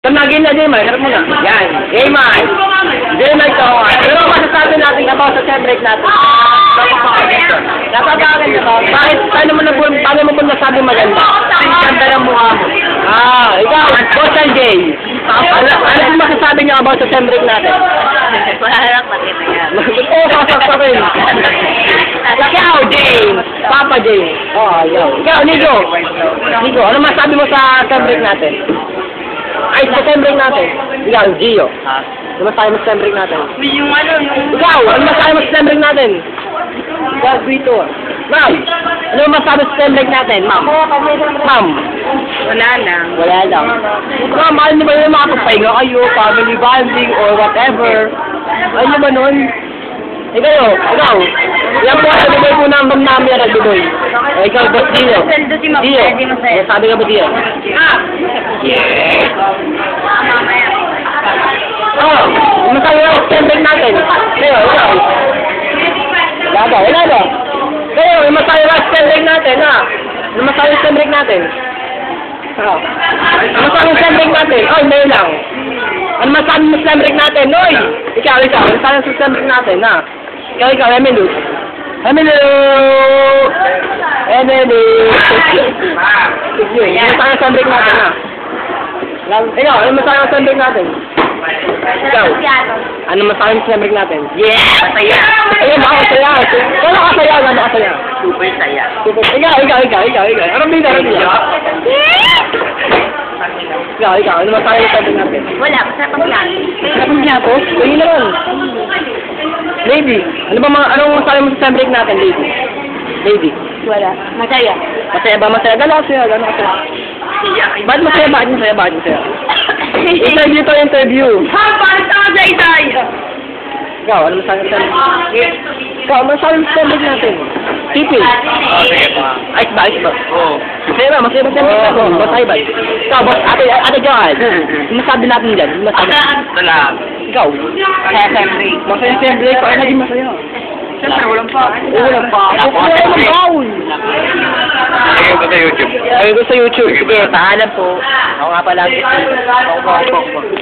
Tamagin na, Jaymar. Harap mo na. Yan. Jaymar. Jaymar to. Ano ang masasabi natin about sa break natin? Napapaganda ba? Bakit? Paano mo na po, paano mo po nasabi maganda? Ganda ng mukha mo. Ah, ikaw, Boss LJ. Ano, ano yung masasabi niyo about sa break natin? Wala lang pakita yan. Oo, oh, sasaksakin. Ikaw, James. Papa James. Oh, ayaw. Ikaw, Nico. Nico, ano masabi mo sa break natin? Ay, sa time break natin. Ikaw, Gio. Ano masabi mo sa time break natin? Yung ano, yung... Ikaw, ano masabi mo sa natin? Ikaw, Vito. Ma'am, ano masabi sa time break natin, ma'am? Ma'am, Wala lang. wala lang. Ma'am, mahal ba yung makapagpahinga kayo, family bonding, or whatever? Ano ba nun? Ikaw, ikaw. Yan po, mo ma'am namin yan, Biboy. O, ikaw, boss Dio. Dio, masaya. sabi ka ba Dio? Ah! Mamaya. Oh, mo sa time break natin. Kayo, ikaw. Wala ba? Wala ba? Kayo, yung mo sa time break natin, ha? Masabi sa time break natin? Oh. Ano sa time break natin? Oy, mayo lang. Ano masabi mo sa natin? Oy! Ikaw, ikaw. Ano masabi sa time break natin, ha? Ikaw, ikaw, Emily. Emily! Emily! Sige, time break natin, ha? Ikaw, ano masabi sa time break natin? Ikaw. Ano masabi mo sa time break natin? Yeah! Masaya. Ayun, baka masaya. Kaya kasaya, gano'n kasaya. Super saya. Ikaw, ikaw, ikaw, ikaw, ikaw. Ano ba yung ano niya? Ikaw, ikaw. Ano masabi mo sa time break natin? Wala, masarap ang yan. Ano niya po? Tingin naman. Lady, ano ba mga, anong masabi mo sa time break natin, lady? Lady. Wala. Masaya. Masaya ba? Masaya? Gano'n kasaya? Gano'n kasaya? Bakit masaya? Bakit masaya? Bakit masaya? Interview to interview. Ha, paano sa mga isay? Ikaw, ano masabi mo sa? Ikaw, ano masabi mo sa time break natin? Tipi. Oh, sige pa. Ice ba? Ice ba? Oo. Masaya ba? Masaya ba sa time break natin? Boss Ivan. Ikaw, boss, ate, ate Johan. Ano masabi natin dyan? Ano masabi? Lang. Ikaw. Kaya siyempre. Masaya sa time break. Ay, naging masaya. Siyempre, walang pa. Wala pa. Ako wala ng baul. Sige ko sa YouTube. Ayun ko sa YouTube. Sige, paalam po. Ako nga pala. Ako ako po.